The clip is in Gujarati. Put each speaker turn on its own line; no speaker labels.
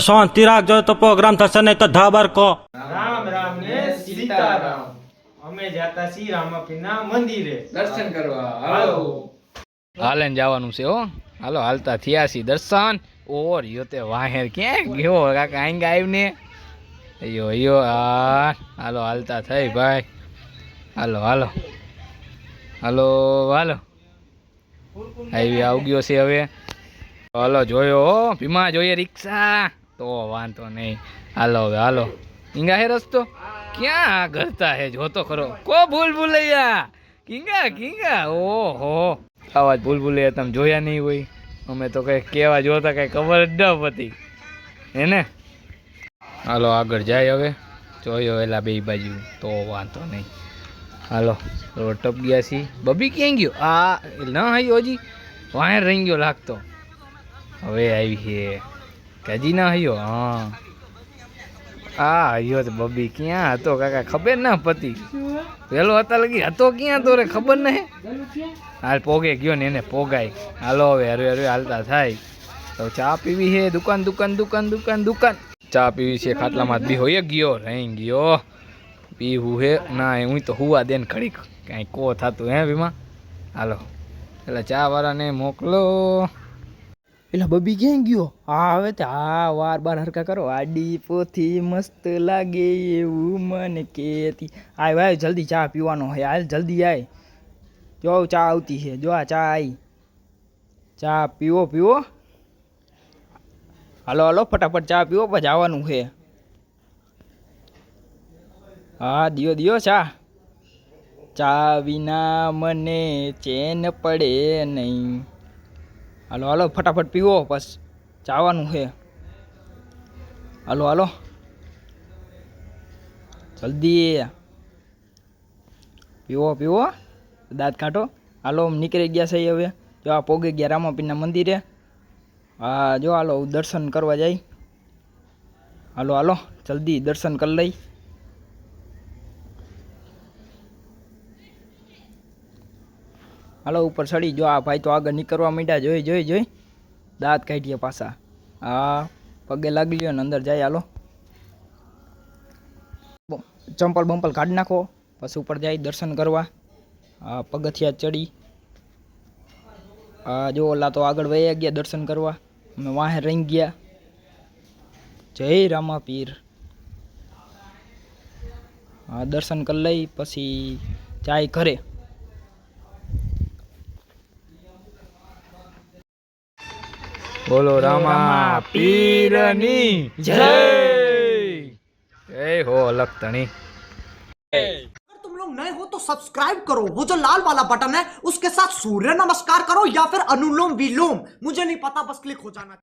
શાંતિ રાખજો તો પ્રોગ્રામ થશે નહીં તો ધાબર કહો
રામ રામ ને સીતારામ. અમે જાતા શ્રી રામાપીના મંદિરે.
દર્શન કરવા. હાલો. હાલે. જવાનું છે હો. હાલો હાલતા થયા છીએ દર્શન. ઓર યો તે વાહેર ક્યાં ગયો? કાકા આંગ આવ્યું ને અયો અયો હા હાલો હાલતા થઈ ભાઈ. હાલો હાલો. હાલો હાલો. આવી આવી ગયો છે હવે. હાલો જોયો હો. ભીમા જોઈએ રિક્ષા. તો વાંધો નહીં. હાલો હવે, હાલો. ઈંગા હે રસ્તો? ક્યાં ઘરતા હે? જોતો ખરો. કો ભૂલ ભૂલૈયા? કિંગા કિંગા? ઓહો. આવા ભૂલ ભૂલૈયા, તમે જોયા નહીં હોય. અમે તો કઈ કેવા જોતા કઈ ખબર જ ન પતી હે ને? હાલો, આગળ જાય હવે. જોયો એલા બે બાજુ. તો વાંધો નહીં. હાલો રોડ ટપ ગયા છીએ. બબી ક્યાં ગયો? આ ન આવ્યો હજી? વાયર રહી ગયો લાગતો. હવે આવી છે હજી ના હયો? હા. આ હયો તો બબી, ક્યાં હતો કાકા? ખબર ના પતિ. પેલો હતા લગી હતો ક્યાં તો રે? ખબર નહીં? હાલ પોગે ગયો ને એને પોગાય. હાલો હવે હરવે હરવે હાલતા થાય. તો ચા પીવી છે દુકાન દુકાન દુકાન દુકાન દુકાન. ચા પીવી છે, ખાટલામાં બી હોય ગયો રહી ગયો. પીવું હે? ના હું તો હુવા દે ને ઘડીક. કાંઈ કો થતું હે ભીમા હાલો. એટલે ચા વાળાને મોકલો.
એટલે બબી ક્યાં ગયો? હા, હવે તે હા વાર બાર હરકા કરો. આડી પોથી મસ્ત લાગે એવું મને કેતી. આય ભાઈ, જલ્દી ચા પીવાનો હોય હાલ જલ્દી આય. જો ચા આવતી છે જો આ ચા આવી ચા પીવો પીવો. હાલો હાલો, ફટાફટ ચા પીવો, પછી આવવાનું છે હા, દિયો દિયો, ચા. ચા વિના મને ચેન પડે નહીં. હાલો હાલો, ફટાફટ પીવો, બસ. જવાનું છે. હાલો હાલો. જલ્દી. પીવો પીવો. દાંત કાઢો. હાલો નીકળી ગયા છે હવે. જો આ પોગી ગયા રામાપીના મંદિરે. હા, જો હાલો, દર્શન કરવા જાય. હાલો હાલો, જલ્દી દર્શન કરી લઈ. હાલો, ઉપર ચડી જો. આ ભાઈ તો આગળ નીકળવા માંડ્યા. જોઈ જોઈ જોઈ. દાંત કાઢીએ પાછા. હા, પગે લાગી લ્યો ને અંદર જાય. હાલો. ચંપલ બંપલ કાઢી નાખો. પછી ઉપર જાય દર્શન કરવા. હા, પગથિયા ચડી. હા, જો, ઓલા તો આગળ વયા ગયા દર્શન કરવા. અમે વાહે રહી ગયા. જય રામા પીર હા, દર્શન કરી લઈ, પછી જાય ઘરે.
બોલો રામા પીરની જય જય હો લખતણી
अगर तुम लोग नए हो तो सब्सक्राइब करो वो जो लाल वाला बटन है उसके साथ सूर्य नमस्कार करो या फिर अनुलोम विलोम मुझे नहीं पता बस क्लिक हो जाना